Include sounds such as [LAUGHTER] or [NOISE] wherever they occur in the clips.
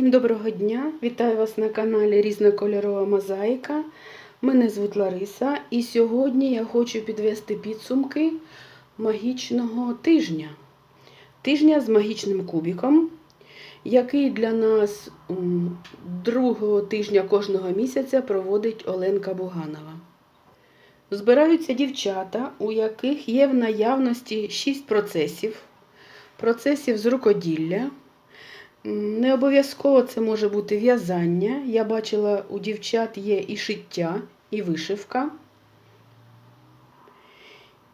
Всім доброго дня! Вітаю вас на каналі Різнокольорова Мозаїка. Мене звуть Лариса, і сьогодні я хочу підвести підсумки магічного тижня. Тижня з магічним кубіком, який для нас другого тижня кожного місяця проводить Оленка Буганова. Збираються дівчата, у яких є в наявності 6 процесів, процесів з рукоділля. Не обов'язково це може бути в'язання. Я бачила, у дівчат є і шиття, і вишивка.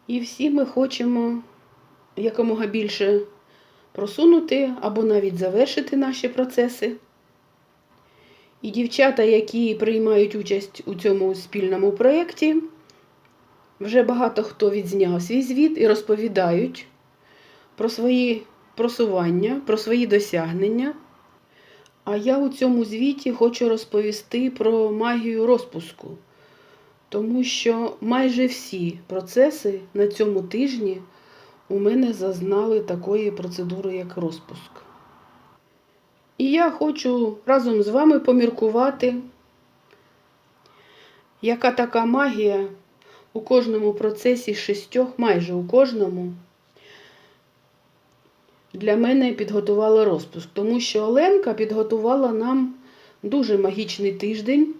І всі ми хочемо якомога більше просунути або навіть завершити наші процеси. І дівчата, які приймають участь у цьому спільному проєкті, вже багато хто відзняв свій звіт і розповідають про свої просування, про свої досягнення. А я у цьому звіті хочу розповісти про магію розпуску, тому що майже всі процеси на цьому тижні у мене зазнали такої процедури, як розпуск. І я хочу разом з вами поміркувати, яка така магія у кожному процесі шістьох, майже у кожному, для мене підготувала розпуск, тому що Оленка підготувала нам дуже магічний тиждень.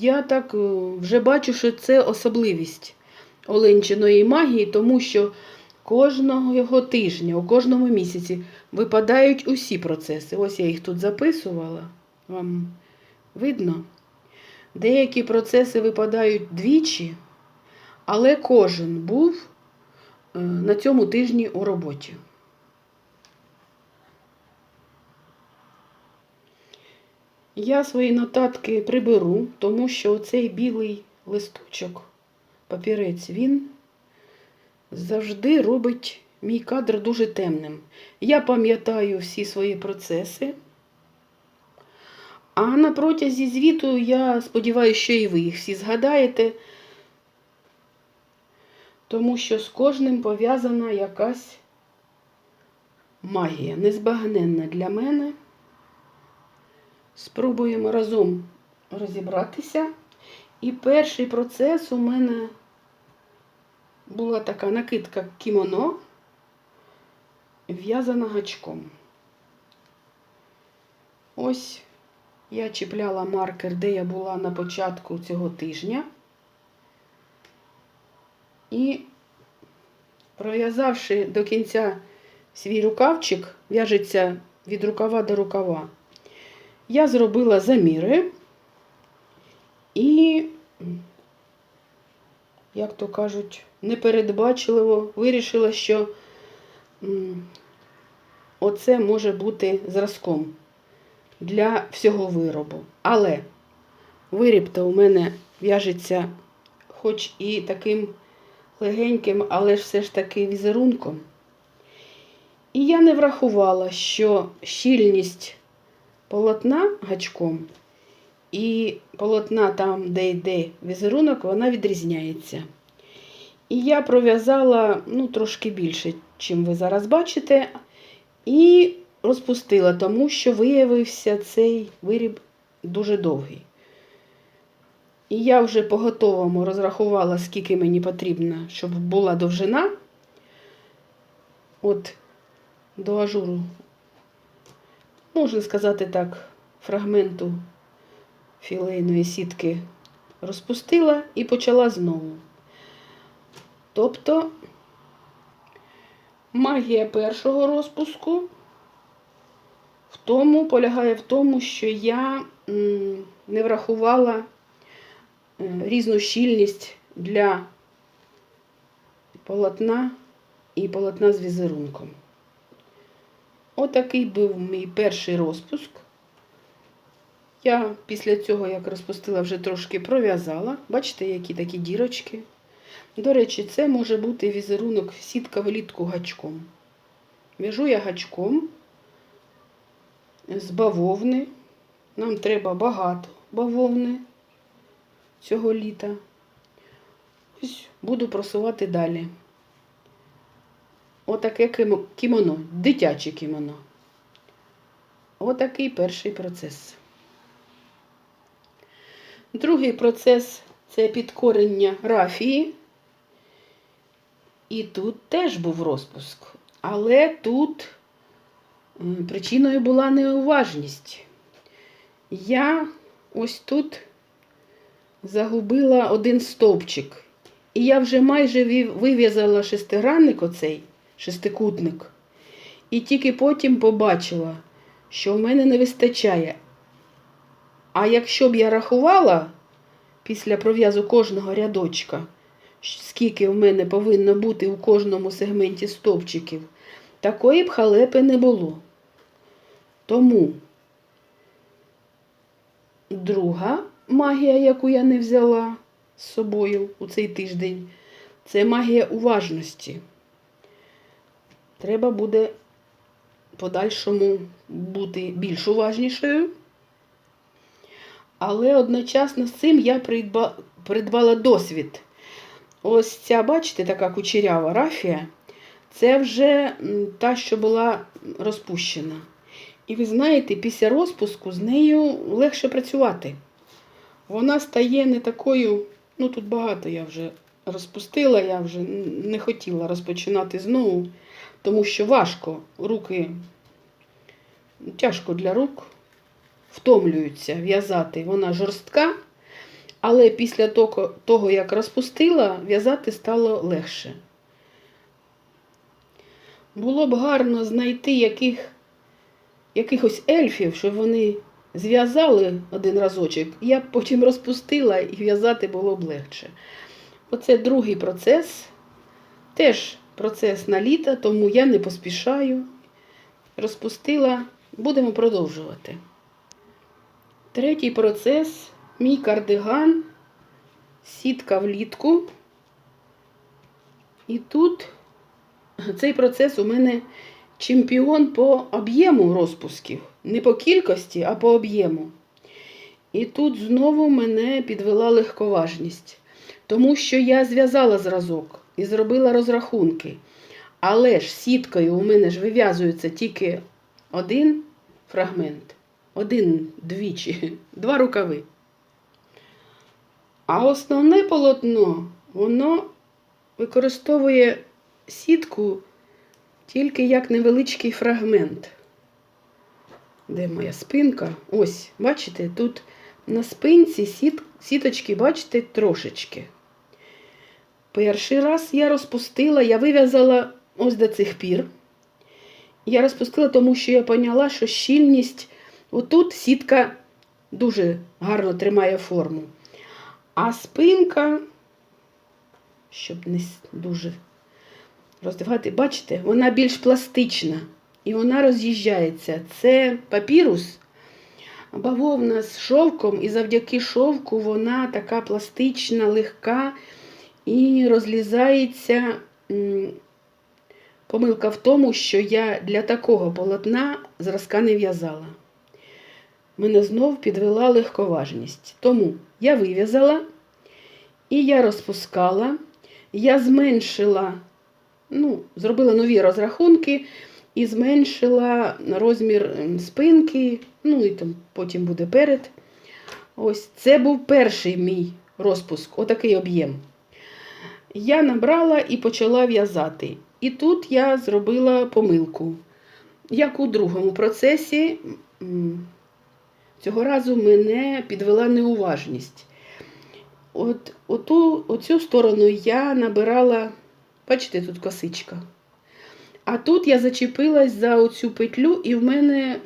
Я так е, вже бачу, що це особливість Оленчиної магії, тому що кожного його тижня, у кожному місяці випадають усі процеси. Ось я їх тут записувала. Вам видно? Деякі процеси випадають двічі, але кожен був е, на цьому тижні у роботі. Я свої нотатки приберу, тому що цей білий листочок, папірець, він завжди робить мій кадр дуже темним. Я пам'ятаю всі свої процеси. А на протязі звіту я сподіваюся, що і ви їх всі згадаєте, тому що з кожним пов'язана якась магія, незбагненна для мене. Спробуємо разом розібратися. І перший процес у мене була така накидка кімоно, в'язана гачком. Ось я чіпляла маркер, де я була на початку цього тижня. І пров'язавши до кінця свій рукавчик, в'яжеться від рукава до рукава. Я зробила заміри і, як то кажуть, непередбачливо вирішила, що оце може бути зразком для всього виробу. Але виріб-то у мене в'яжеться хоч і таким легеньким, але все ж таки візерунком. І я не врахувала, що щільність полотна гачком і полотна там, де йде візерунок, вона відрізняється. І я пров'язала ну, трошки більше, чим ви зараз бачите, і розпустила, тому що виявився цей виріб дуже довгий. І я вже по готовому розрахувала, скільки мені потрібно, щоб була довжина. От до ажуру можна сказати так, фрагменту філейної сітки розпустила і почала знову. Тобто магія першого розпуску в тому полягає в тому, що я не врахувала е, різну щільність для полотна і полотна з візерунком. Отакий був мій перший розпуск. Я після цього, як розпустила, вже трошки пров'язала. Бачите, які такі дірочки. До речі, це може бути візерунок сітка влітку гачком. В'яжу я гачком з бавовни. Нам треба багато бавовни цього літа. Ось буду просувати далі. Отаке кімоно, дитяче кімоно. Отакий перший процес. Другий процес це підкорення рафії. І тут теж був розпуск. Але тут причиною була неуважність. Я ось тут загубила один стовпчик. І я вже майже вив'язала шестигранник оцей, шестикутник. І тільки потім побачила, що в мене не вистачає. А якщо б я рахувала після пров'язу кожного рядочка, скільки в мене повинно бути у кожному сегменті стовпчиків, такої б халепи не було. Тому друга магія, яку я не взяла з собою у цей тиждень, це магія уважності. Треба буде подальшому бути більш уважнішою. Але одночасно з цим я придбала досвід. Ось ця, бачите, така кучерява рафія, це вже та, що була розпущена. І ви знаєте, після розпуску з нею легше працювати. Вона стає не такою, ну тут багато я вже розпустила, я вже не хотіла розпочинати знову, тому що важко руки, тяжко для рук, втомлюються в'язати. Вона жорстка, але після того, як розпустила, в'язати стало легше. Було б гарно знайти яких, якихось ельфів, щоб вони зв'язали один разочок, я б потім розпустила і в'язати було б легше. Оце другий процес. Теж процес на літо, тому я не поспішаю. Розпустила, будемо продовжувати. Третій процес мій кардиган, сітка влітку. І тут цей процес у мене чемпіон по об'єму розпусків. Не по кількості, а по об'єму. І тут знову мене підвела легковажність, тому що я зв'язала зразок і зробила розрахунки. Але ж сіткою у мене ж вив'язується тільки один фрагмент, один двічі, [LAUGHS] два рукави. А основне полотно, воно використовує сітку тільки як невеличкий фрагмент. Де моя спинка? Ось, бачите, тут на спинці сіт, сіточки, бачите, трошечки. Перший раз я розпустила, я вив'язала ось до цих пір. Я розпустила, тому що я поняла, що щільність отут сітка дуже гарно тримає форму. А спинка, щоб не дуже роздивати, бачите, вона більш пластична і вона роз'їжджається. Це папірус, бавовна з шовком, і завдяки шовку вона така пластична, легка і розлізається. Помилка в тому, що я для такого полотна зразка не в'язала. Мене знов підвела легковажність. Тому я вив'язала і я розпускала, я зменшила, ну, зробила нові розрахунки і зменшила розмір спинки, ну і там потім буде перед. Ось це був перший мій розпуск, отакий об'єм. Я набрала і почала в'язати. І тут я зробила помилку. Як у другому процесі, цього разу мене підвела неуважність. От, оту, оцю сторону я набирала, бачите, тут косичка. А тут я зачепилась за оцю петлю, і в мене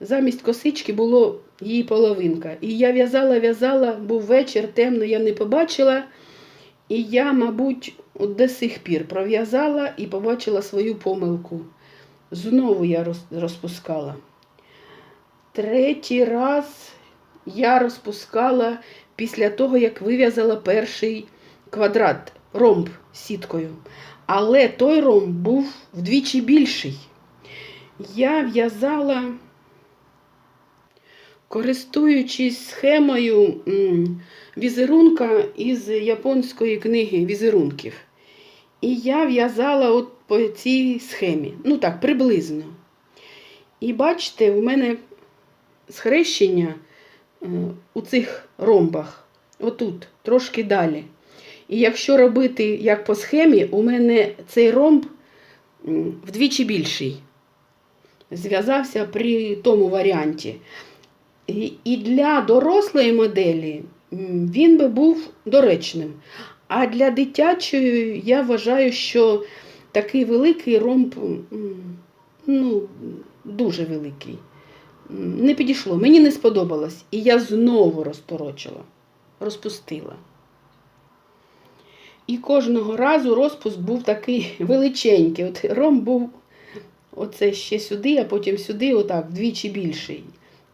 замість косички було її половинка. І я в'язала, в'язала, був вечір, темно, я не побачила. І я, мабуть, до сих пір пров'язала і побачила свою помилку. Знову я розпускала. Третій раз я розпускала після того, як вив'язала перший квадрат, ромб сіткою. Але той ромб був вдвічі більший. Я в'язала, користуючись схемою візерунка із японської книги візерунків. І я в'язала от по цій схемі. Ну так, приблизно. І бачите, у мене схрещення е, у цих ромбах, отут, трошки далі. І якщо робити як по схемі, у мене цей ромб вдвічі більший. Зв'язався при тому варіанті. І для дорослої моделі він би був доречним. А для дитячої я вважаю, що такий великий ромб ну, дуже великий. Не підійшло, мені не сподобалось. І я знову розторочила, розпустила. І кожного разу розпуск був такий [LAUGHS] величенький. От ром був оце ще сюди, а потім сюди, отак, вдвічі більший.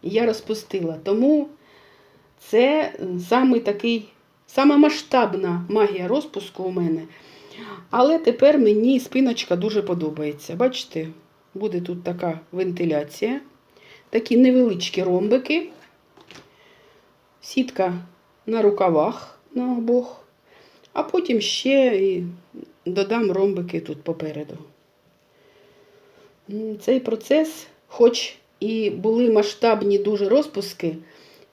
І я розпустила. Тому це саме такий, сама масштабна магія розпуску у мене. Але тепер мені спиночка дуже подобається. Бачите, буде тут така вентиляція, такі невеличкі ромбики, сітка на рукавах на обох. А потім ще і додам ромбики тут попереду. Цей процес, хоч і були масштабні дуже розпуски,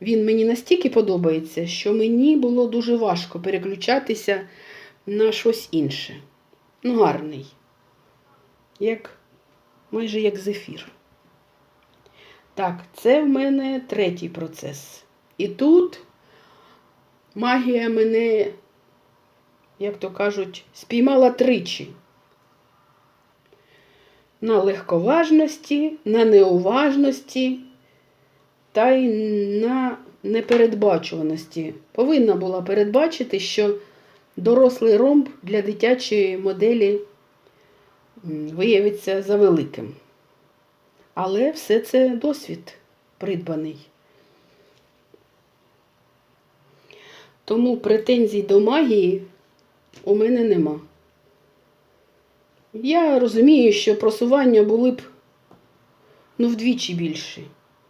він мені настільки подобається, що мені було дуже важко переключатися на щось інше. Ну, гарний. Як, майже як зефір. Так, це в мене третій процес. І тут магія мене як то кажуть, спіймала тричі. На легковажності, на неуважності та й на непередбачуваності. Повинна була передбачити, що дорослий ромб для дитячої моделі виявиться завеликим. Але все це досвід придбаний. Тому претензій до магії у мене нема. Я розумію, що просування були б ну, вдвічі більші,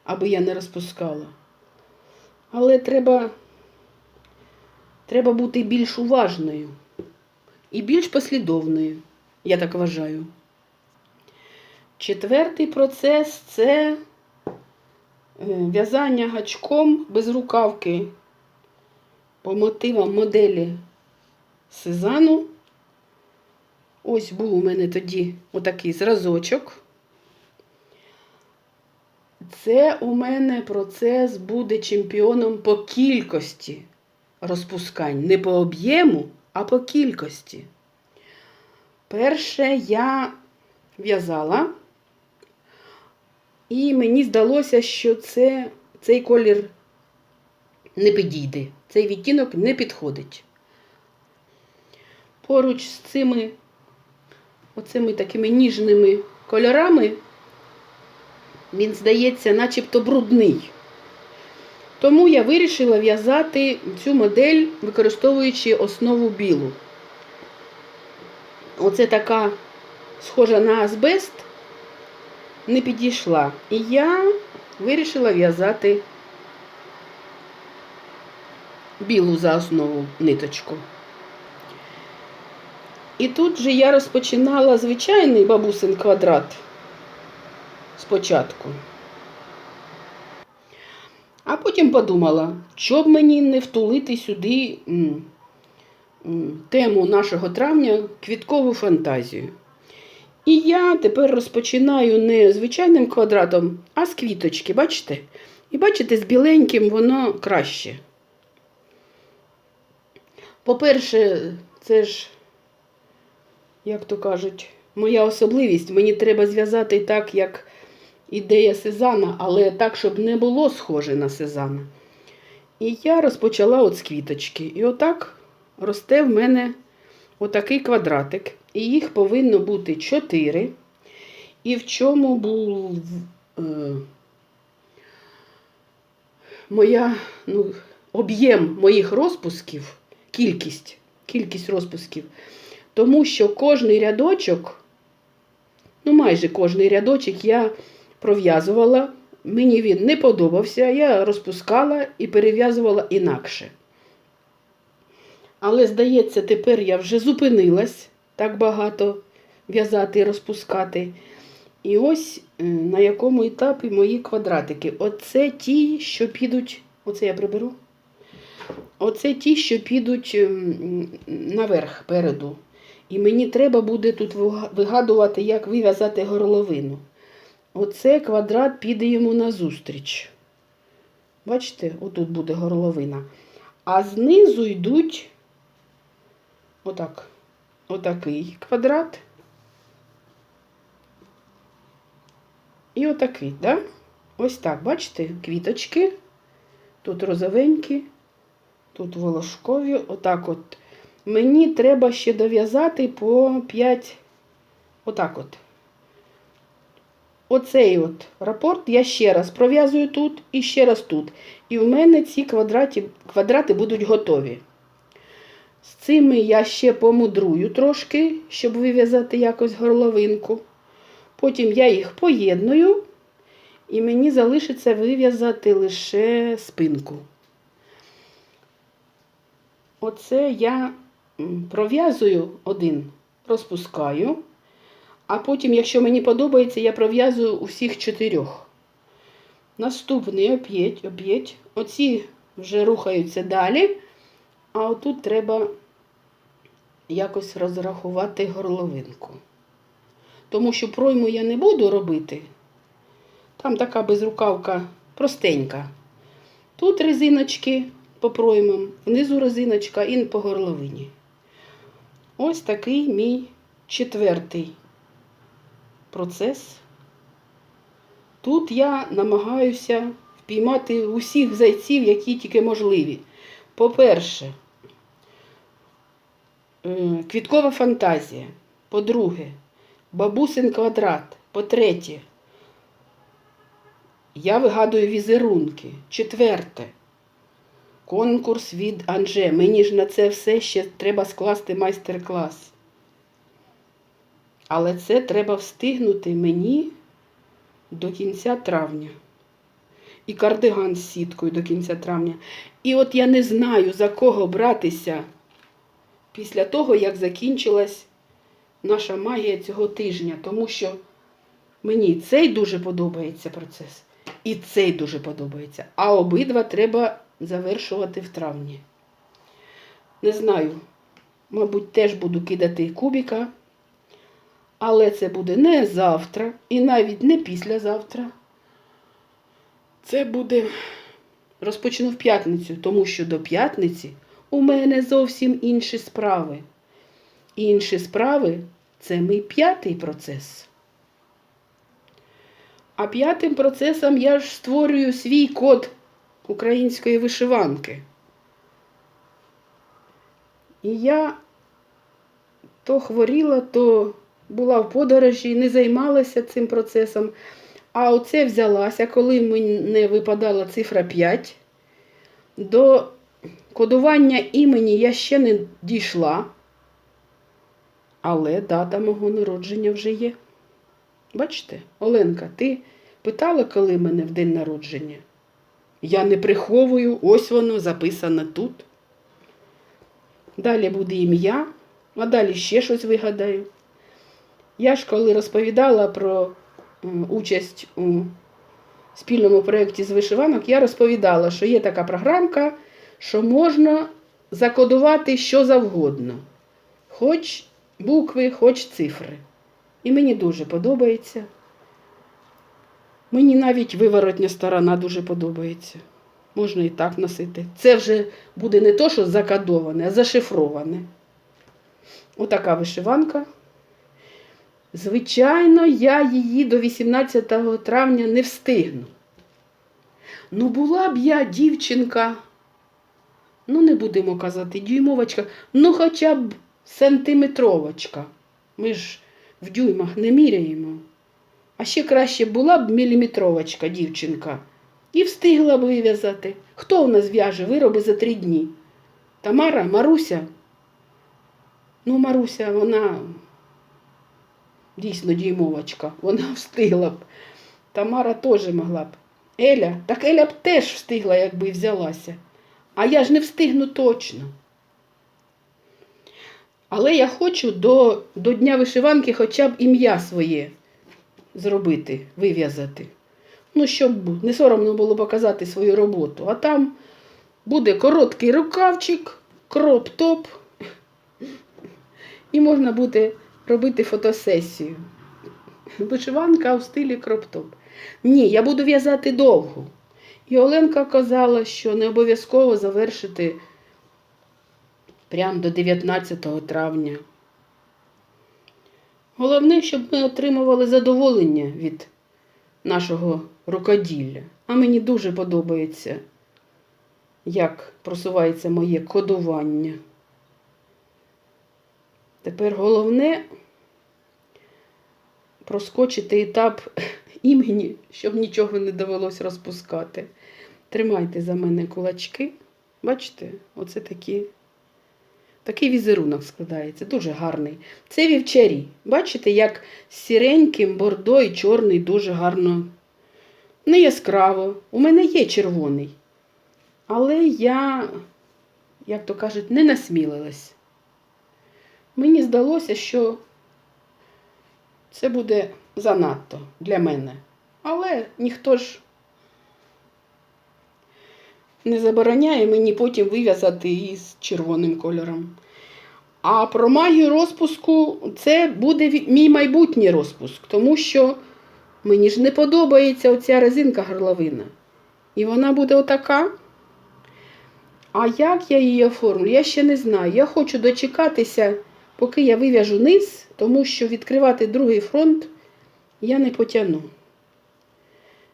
аби я не розпускала. Але треба, треба бути більш уважною і більш послідовною, я так вважаю. Четвертий процес це е, в'язання гачком без рукавки по мотивам моделі Сезану. Ось був у мене тоді отакий зразочок. Це у мене процес буде чемпіоном по кількості розпускань. Не по об'єму, а по кількості. Перше я в'язала, і мені здалося, що це, цей колір не підійде. Цей відтінок не підходить. Поруч з цими оцими такими ніжними кольорами він здається начебто брудний. Тому я вирішила в'язати цю модель, використовуючи основу білу. Оце така схожа на азбест, не підійшла. І я вирішила в'язати білу за основу ниточку. І тут же я розпочинала звичайний бабусин квадрат спочатку. А потім подумала, що б мені не втулити сюди м, м, тему нашого травня квіткову фантазію. І я тепер розпочинаю не звичайним квадратом, а з квіточки, бачите? І бачите, з біленьким воно краще. По-перше, це ж, як то кажуть, моя особливість. Мені треба зв'язати так, як ідея Сезана, але так, щоб не було схоже на Сезана. І я розпочала от з квіточки. І отак росте в мене отакий квадратик. І їх повинно бути чотири. І в чому був е, моя, ну, об'єм моїх розпусків, кількість, кількість розпусків. Тому що кожний рядочок, ну майже кожний рядочок я пров'язувала, мені він не подобався, я розпускала і перев'язувала інакше. Але, здається, тепер я вже зупинилась так багато в'язати і розпускати. І ось е, на якому етапі мої квадратики. Оце ті, що підуть. Оце я приберу. Оце ті, що підуть ем, наверх переду. І мені треба буде тут вигадувати, як вив'язати горловину. Оце квадрат піде йому назустріч. Бачите, отут буде горловина. А знизу йдуть отак. Отакий квадрат. І отакий, да? Ось так, бачите, квіточки. Тут розовенькі, тут волошкові. Отак от. Мені треба ще дов'язати по 5. Отак от. Оцей от рапорт я ще раз пров'язую тут і ще раз тут. І в мене ці квадрати, квадрати будуть готові. З цими я ще помудрую трошки, щоб вив'язати якось горловинку. Потім я їх поєдную, і мені залишиться вив'язати лише спинку. Оце я пров'язую один, розпускаю, а потім, якщо мені подобається, я пров'язую усіх чотирьох. Наступний оп'єть, оп'єть. Оці вже рухаються далі, а отут треба якось розрахувати горловинку. Тому що пройму я не буду робити. Там така безрукавка простенька. Тут резиночки по проймам, внизу резиночка і по горловині. Ось такий мій четвертий процес. Тут я намагаюся впіймати усіх зайців, які тільки можливі. По-перше, квіткова фантазія. По-друге, бабусин квадрат. По-третє, я вигадую візерунки. Четверте, конкурс від Анже. Мені ж на це все ще треба скласти майстер-клас. Але це треба встигнути мені до кінця травня. І кардиган з сіткою до кінця травня. І от я не знаю, за кого братися після того, як закінчилась наша магія цього тижня. Тому що мені цей дуже подобається процес. І цей дуже подобається. А обидва треба завершувати в травні. Не знаю, мабуть, теж буду кидати кубіка. Але це буде не завтра і навіть не післязавтра. Це буде розпочну в п'ятницю, тому що до п'ятниці у мене зовсім інші справи. Інші справи це мій п'ятий процес. А п'ятим процесом я ж створюю свій код української вишиванки. І я то хворіла, то була в подорожі, не займалася цим процесом. А оце взялася, коли мені випадала цифра 5. До кодування імені я ще не дійшла, але дата мого народження вже є. Бачите, Оленка, ти питала, коли мене в день народження? Я не приховую, ось воно записано тут. Далі буде ім'я, а далі ще щось вигадаю. Я ж коли розповідала про участь у спільному проєкті з вишиванок, я розповідала, що є така програмка, що можна закодувати що завгодно. Хоч букви, хоч цифри. І мені дуже подобається. Мені навіть виворотня сторона дуже подобається. Можна і так носити. Це вже буде не то, що закодоване, а зашифроване. Отака вишиванка. Звичайно, я її до 18 травня не встигну. Ну, була б я дівчинка, ну, не будемо казати, дюймовочка, ну хоча б сантиметровочка. Ми ж в дюймах не міряємо. А ще краще була б міліметровочка дівчинка. І встигла б вив'язати. Хто у нас в'яже вироби за три дні? Тамара, Маруся? Ну, Маруся, вона дійсно діймовочка, вона [LAUGHS] встигла б. Тамара теж могла б. Еля, так Еля б теж встигла, якби взялася. А я ж не встигну точно. Але я хочу до, до Дня вишиванки хоча б ім'я своє зробити, вив'язати. Ну, щоб не соромно було показати свою роботу. А там буде короткий рукавчик, кроп-топ, і можна буде робити фотосесію. Вишиванка у стилі кроп-топ. Ні, я буду в'язати довго. І Оленка казала, що не обов'язково завершити прямо до 19 травня. Головне, щоб ми отримували задоволення від нашого рукоділля. А мені дуже подобається, як просувається моє кодування. Тепер головне проскочити етап [LAUGHS] імені, щоб нічого не довелось розпускати. Тримайте за мене кулачки. Бачите, оце такі. Такий візерунок складається, дуже гарний. Це вівчарі. Бачите, як сіреньким, бордо і чорний дуже гарно. Не яскраво. У мене є червоний. Але я, як то кажуть, не насмілилась. Мені здалося, що це буде занадто для мене. Але ніхто ж не забороняє мені потім вив'язати із червоним кольором. А про магію розпуску це буде мій майбутній розпуск, тому що мені ж не подобається оця резинка горловина. І вона буде отака. А як я її оформлю, я ще не знаю. Я хочу дочекатися, поки я вив'яжу низ, тому що відкривати другий фронт я не потягну.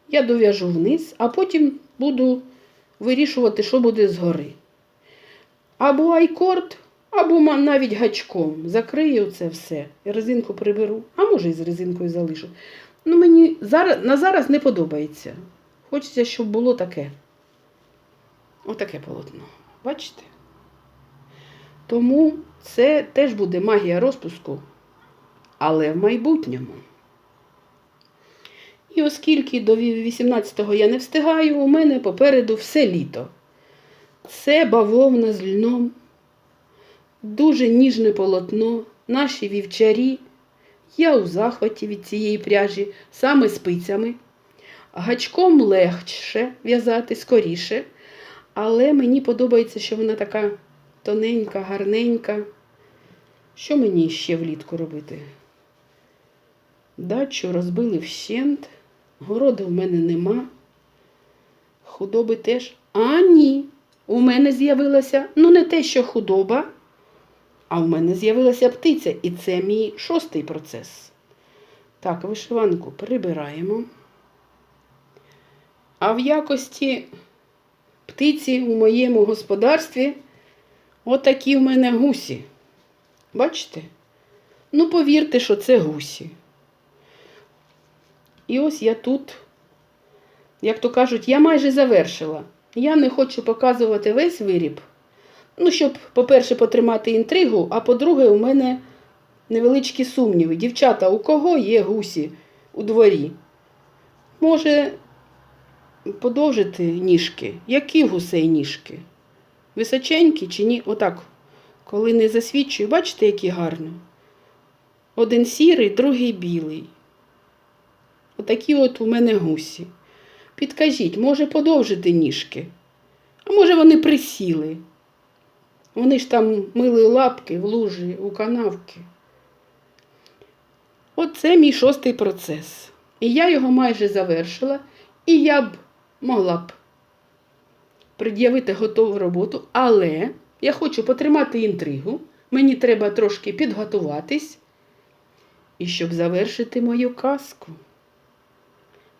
Я дов'яжу вниз, а потім буду вирішувати, що буде згори. Або айкорд, або навіть гачком. Закрию це все. І резинку приберу, а може і з резинкою залишу. Ну, мені зараз, на зараз не подобається. Хочеться, щоб було таке. Отаке полотно. Бачите? Тому це теж буде магія розпуску, але в майбутньому. І оскільки до 18-го я не встигаю, у мене попереду все літо. Це бавовна з льном, дуже ніжне полотно, наші вівчарі. Я у захваті від цієї пряжі, саме спицями. Гачком легше в'язати скоріше, але мені подобається, що вона така тоненька, гарненька. Що мені ще влітку робити? Дачу розбили вщент, городу в мене нема. Худоби теж. А ні. У мене з'явилася, ну не те, що худоба, а в мене з'явилася птиця, і це мій шостий процес. Так, вишиванку прибираємо. А в якості птиці у моєму господарстві отакі в мене гусі. Бачите? Ну, повірте, що це гусі. І ось я тут, як то кажуть, я майже завершила. Я не хочу показувати весь виріб. Ну, щоб, по-перше, потримати інтригу, а по-друге, у мене невеличкі сумніви. Дівчата, у кого є гусі у дворі? Може, подовжити ніжки? Які гусей ніжки? Височенькі чи ні? Отак, коли не засвідчую, бачите, які гарно? Один сірий, другий білий. Отакі от у мене гусі. Підкажіть, може подовжити ніжки? А може вони присіли? Вони ж там мили лапки в лужі, у канавки. Оце мій шостий процес. І я його майже завершила, і я б могла б пред'явити готову роботу, але я хочу потримати інтригу. Мені треба трошки підготуватись, і щоб завершити мою казку.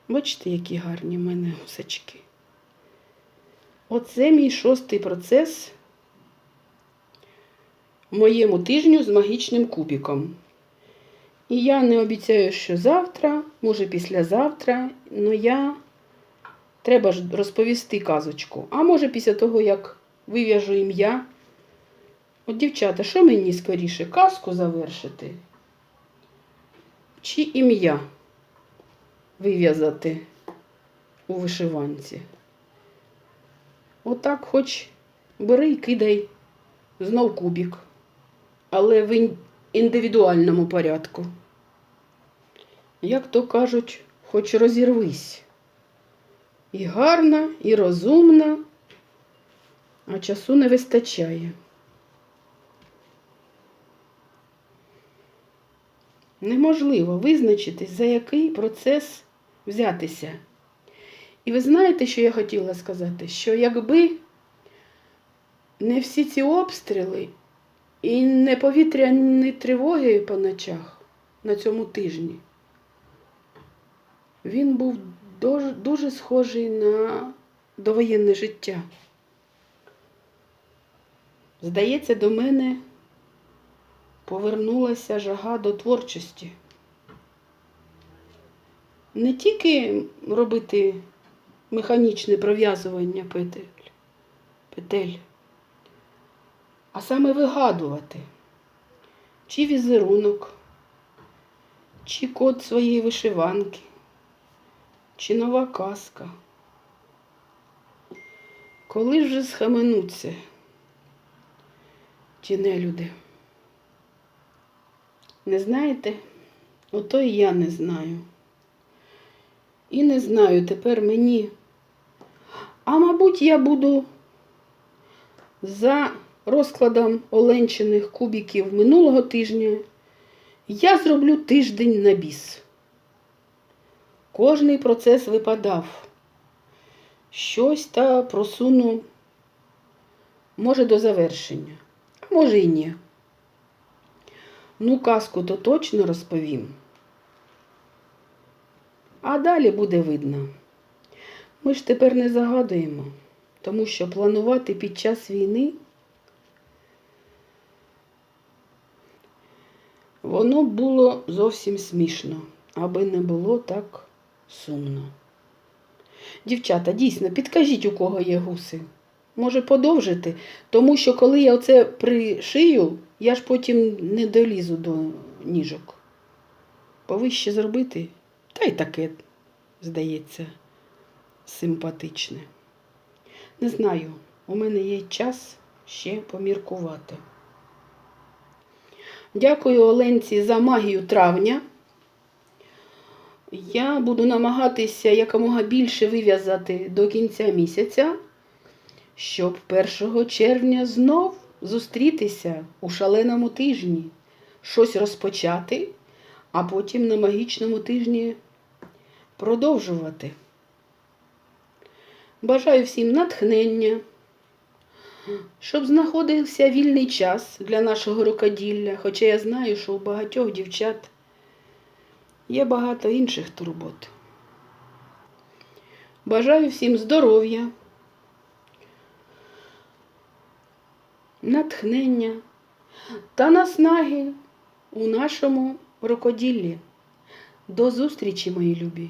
Бачите, які гарні в мене гусачки. Оце мій шостий процес в моєму тижню з магічним кубіком. І я не обіцяю, що завтра, може післязавтра, але я треба ж розповісти казочку. А може після того, як вив'яжу ім'я. От, дівчата, що мені скоріше, казку завершити? Чи ім'я вив'язати у вишиванці? Отак хоч бери і кидай знов кубік, але в індивідуальному порядку. як то кажуть, хоч розірвись. І гарна, і розумна, а часу не вистачає. Неможливо визначитись, за який процес взятися. І ви знаєте, що я хотіла сказати? Що якби не всі ці обстріли і не повітряні тривоги по ночах на цьому тижні, він був дуже, дуже схожий на довоєнне життя. Здається, до мене повернулася жага до творчості. Не тільки робити механічне пров'язування петель, петель, а саме вигадувати, чи візерунок, чи код своєї вишиванки, чи нова казка. Коли вже схаменуться ті нелюди? Не знаєте? Ото і я не знаю. І не знаю тепер мені. А мабуть, я буду за розкладом оленчених кубиків минулого тижня. Я зроблю тиждень на біс. Кожний процес випадав. Щось та просуну, може, до завершення, а може і ні. Ну, казку то точно розповім. А далі буде видно. Ми ж тепер не загадуємо, тому що планувати під час війни воно було зовсім смішно, аби не було так сумно. Дівчата, дійсно, підкажіть, у кого є гуси. Може подовжити, тому що коли я оце пришию, я ж потім не долізу до ніжок. Повище зробити, та й таке, здається, симпатичне. Не знаю, у мене є час ще поміркувати. Дякую Оленці за магію травня. Я буду намагатися якомога більше вив'язати до кінця місяця, щоб 1 червня знов зустрітися у шаленому тижні, щось розпочати, а потім на магічному тижні продовжувати. Бажаю всім натхнення, щоб знаходився вільний час для нашого рукоділля, хоча я знаю, що у багатьох дівчат є багато інших турбот. Бажаю всім здоров'я, натхнення та наснаги у нашому рукоділлі. До зустрічі, мої любі!